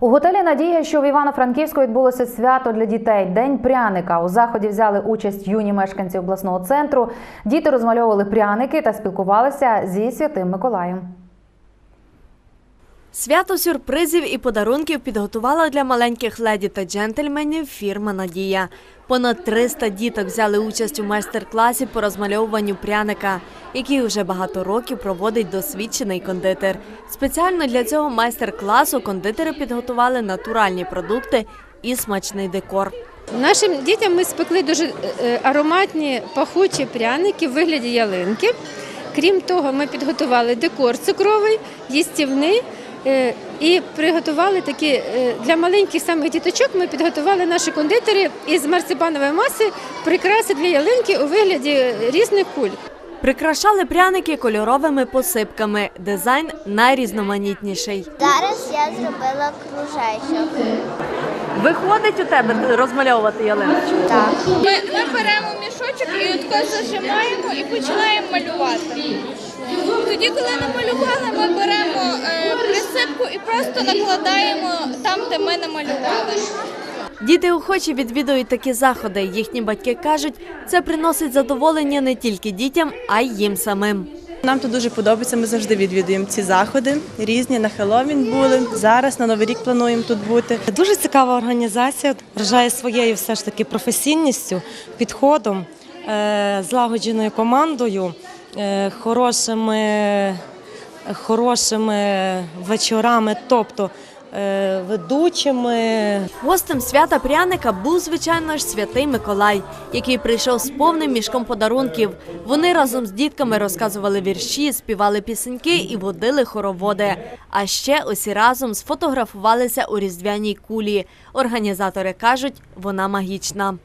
У готелі Надія, що в Івано-Франківську відбулося свято для дітей День пряника. У заході взяли участь юні мешканці обласного центру. Діти розмальовували пряники та спілкувалися зі святим Миколаєм. Свято сюрпризів і подарунків підготувала для маленьких леді та джентльменів фірма Надія. Понад 300 діток взяли участь у майстер-класі по розмальовуванню пряника, який вже багато років проводить досвідчений кондитер. Спеціально для цього майстер-класу кондитери підготували натуральні продукти і смачний декор. Нашим дітям ми спекли дуже е, ароматні пахучі пряники в вигляді ялинки. Крім того, ми підготували декор цукровий, їстівний. Е, І приготували такі е, для маленьких самих діточок. Ми підготували наші кондитери із марципанової маси прикраси для ялинки у вигляді різних куль. Прикрашали пряники кольоровими посипками. Дизайн найрізноманітніший. Зараз я зробила кружечок. Виходить у тебе розмальовувати ялиночку? Так. Ми, ми беремо мішочок і отко зажимаємо і починаємо малювати. Тоді, коли намалювали, ми беремо е, присипку і просто накладаємо там, де ми намалювали. Діти охоче відвідують такі заходи. Їхні батьки кажуть, це приносить задоволення не тільки дітям, а й їм самим. Нам тут дуже подобається. Ми завжди відвідуємо ці заходи. Різні на Хеллоуін були. Зараз на Новий рік плануємо тут бути. Дуже цікава організація, вражає своєю все ж таки професійністю, підходом, е, злагодженою командою, хорошими, хорошими вечорами, тобто е, ведучими. Гостем свята пряника був, звичайно ж, святий Миколай, який прийшов з повним мішком подарунків. Вони разом з дітками розказували вірші, співали пісеньки і водили хороводи. А ще усі разом сфотографувалися у різдвяній кулі. Організатори кажуть, вона магічна.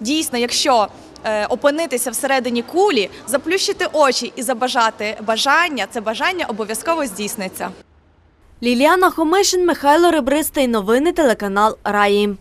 Дійсно, якщо е, опинитися всередині кулі, заплющити очі і забажати бажання, це бажання обов'язково здійсниться. Ліліана Хомишин, Михайло Ребристий. Новини телеканал Раї.